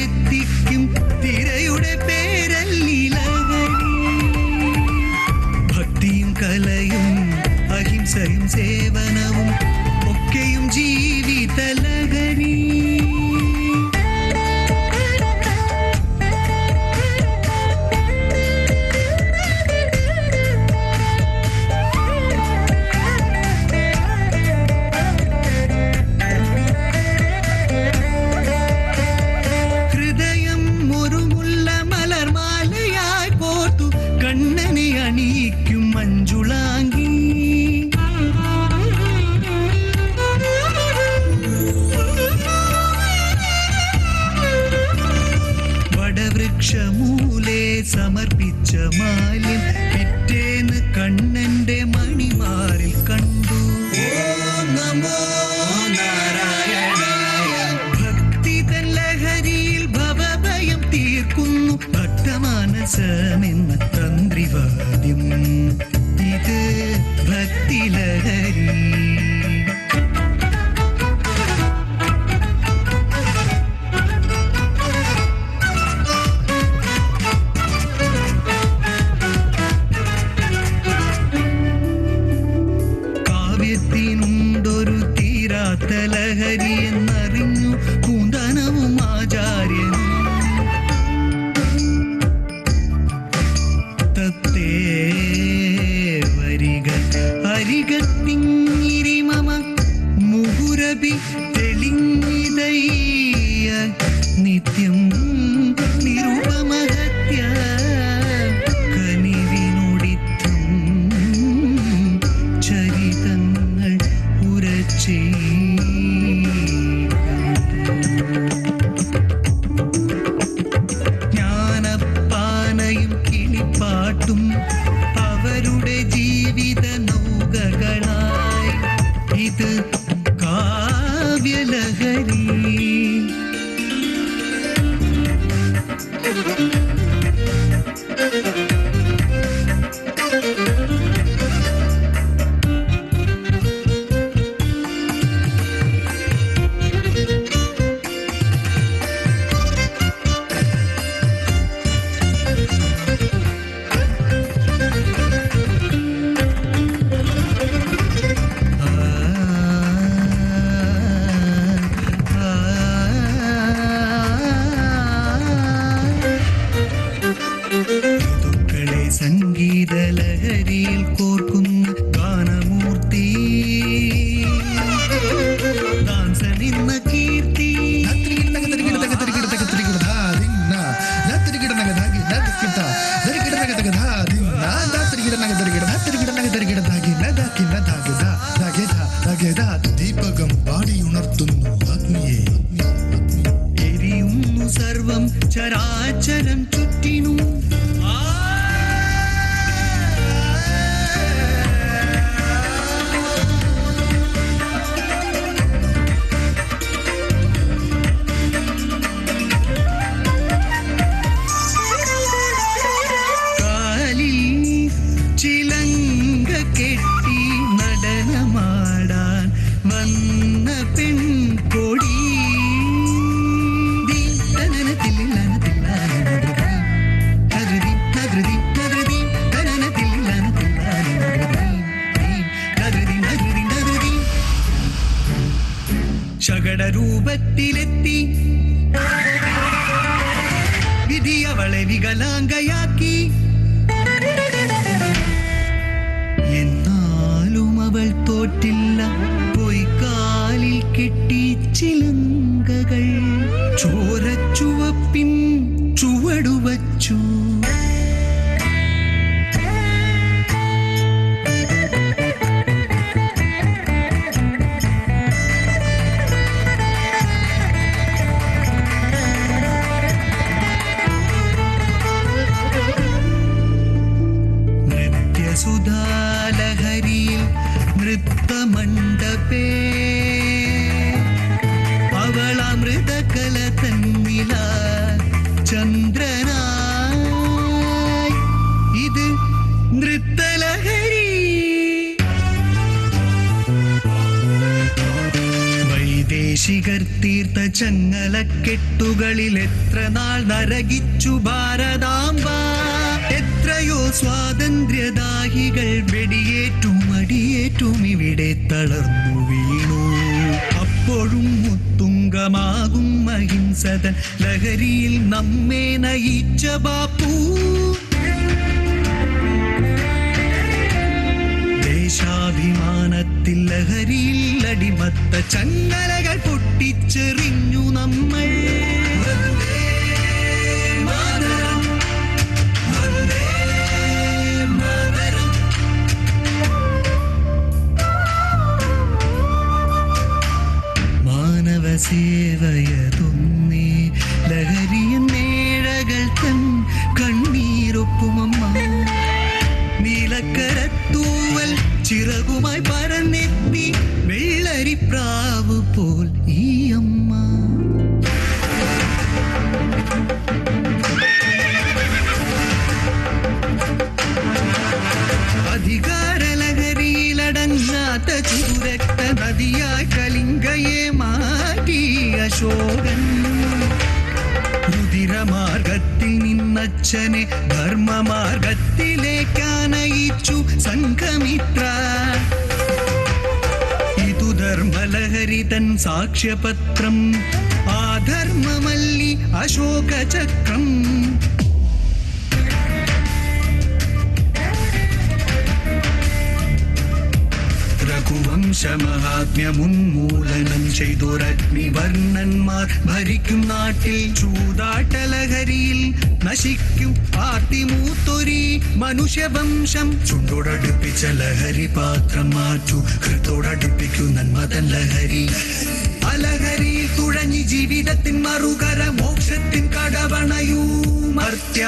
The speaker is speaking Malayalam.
മറുകരയെത്തിക്കും തിരയുടെ പേരല്ലിലകരി മഞ്ജുളാങ്കി വടവൃക്ഷമൂലെ സമർപ്പിച്ച മാല്യം പിറ്റേന്ന് കണ്ണന്റെ മണിമാറിൽ കണ്ടു. ഓം നമോ നാരായണായ ഭക്തി ലഹരിയിൽ ഭവഭയം തീർക്കുന്നു. ഭക്തമാനസമെന്ന തന്ത്രിവാദ്യം ഇത് ഭക്തി ദീപകം പാടിയുണർത്തുന്നു അഗ്നിയെ എരിയുന്നു സർവം ചരാചരം ശകടരൂപത്തിലെത്തി. വിധി അവളെ വികലാംഗയാക്കി. എന്നാലും അവൾ തോറ്റില്ല. കെട്ടി ചിലങ്കകൾ ചോരച്ചുവപ്പിൻ ചുവടുവച്ചു. മംഗള തന്നില ചന്ദ്രനായി. നൃത്തലഹരി. തീർത്ത ചങ്ങലക്കെട്ടുകളിൽ എത്ര നാൾ നരകിച്ചു ഭാരതാംബ. എത്രയോ സ്വാതന്ത്ര്യദാഹികൾ വെടിയേറ്റും അടിയേറ്റും ഇവിടെ തളർന്നു വീണു. അപ്പോഴും മുത്തു മുത്തുങ്കമാകും അഹിംസതൻ ലഹരിയിൽ നമ്മെ നയിച്ച ബാപ്പു. ദേശാഭിമാനത്തിൽ ലഹരിയിൽ അടിമത്ത ചങ്ങലകൾ പൊട്ടിച്ചെറിഞ്ഞു നമ്മൾ. ചിറകുമായി പറന്നെത്തി വെള്ളരിപ്രാവ് പോൽ ഈ അമ്മ. അധികാരലഹരിയിലടങ്ങാത്ത ചൂരക്ത നദിയായി കലിംഗയെ മാറ്റി അശോകൻ. രുതിരമാർഗത്തിൽ നിന്നച്ഛനെ ധർമ്മമാർഗത്തിലേക്കാനയിച്ചു സംഘമിത്ര ഇതു ധർമ്മലഹരി തൻ സാക്ഷ്യപത്രം ആ ധർമ്മമല്ലി അശോകചക്രം രഘുവംശമഹാത്മ്യമുന്മൂലനം ചെയ്തൊരഗ്നിവർണന്മാർ ഭരിക്കും നാട്ടിൽ ചൂതാട്ടലഹരിയിൽ നശിക്കും ആർത്തിമൂത്തൊരി മനുഷ്യവംശം. ചുണ്ടോടടുപ്പിച്ച ലഹരി പാത്രം മാറ്റു ഹൃത്തോടടുപ്പിക്കും നന്മത ലഹരി. അലഹരി തുഴഞ്ഞി ജീവിതത്തിൻ മറുകര മോക്ഷത്തിൻ കടവണയൂ മർത്യ.